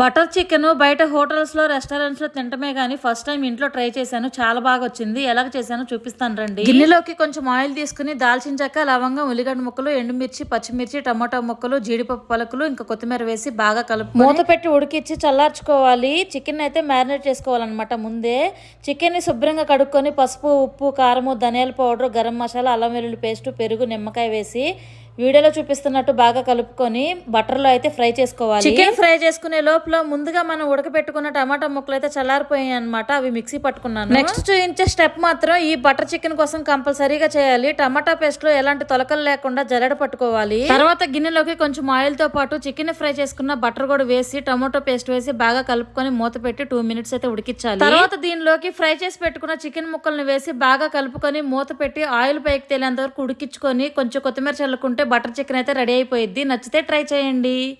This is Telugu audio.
బటర్ చికెన్ బయట హోటల్స్లో రెస్టారెంట్స్లో తింటమే కానీ ఫస్ట్ టైం ఇంట్లో ట్రై చేశాను. చాలా బాగా వచ్చింది. ఎలాగ చేశానో చూపిస్తాను రండి. గిన్నెలోకి కొంచెం ఆయిల్ తీసుకుని దాల్చిన చెక్క లవంగం ఉల్లిగడ్డ ముక్కలు ఎండుమిర్చి పచ్చిమిర్చి టమాటా ముక్కలు జీడిపప్పు పలుకులు ఇంకా కొత్తిమీర వేసి బాగా కలుపు మూత పెట్టి ఉడికిచ్చి చల్లార్చుకోవాలి. చికెన్ అయితే మ్యారినేట్ చేసుకోవాలన్నమాట ముందే. చికెన్ని శుభ్రంగా కడుక్కొని పసుపు ఉప్పు కారము ధనియాల పౌడర్ గరం మసాలా అల్లం వెల్లుల్లి పేస్ట్ పెరుగు నిమ్మకాయ వేసి వీడియోలో చూపిస్తున్నట్టు బాగా కలుపుకొని బటర్లో అయితే ఫ్రై చేసుకోవాలి. చికెన్ ఫ్రై చేసుకునే లోపల ముందుగా మనం ఉడకబెట్టుకున్న టమాటా ముక్కలు అయితే చల్లారిపోయాయి అనమాట అవి మిక్సీ పట్టుకున్నాను. నెక్స్ట్ చూపించే స్టెప్ మాత్రం ఈ బటర్ చికెన్ కోసం కంపల్సరీగా చేయాలి. టమాటా పేస్ట్లో ఎలాంటి తొలకలు లేకుండా జల్లెడ పట్టుకోవాలి. తర్వాత గిన్నెలోకి కొంచెం ఆయిల్తో పాటు చికెన్ ఫ్రై చేసుకున్న బటర్ కూడా వేసి టమాటో పేస్ట్ వేసి బాగా కలుపుకొని మూత పెట్టి టూ మినిట్స్ అయితే ఉడికించాలి. తర్వాత దీనిలోకి ఫ్రై చేసి పెట్టుకున్న చికెన్ ముక్కల్ని వేసి బాగా కలుపుకొని మూత పెట్టి ఆయిల్ పైకి తేలేంత వరకు ఉడికించుకొని కొంచెం కొత్తిమీర చల్లుకుంటే బటర్ చికెన్ అయితే రెడీ అయిపోయిద్ది. నచ్చితే ట్రై చేయండి.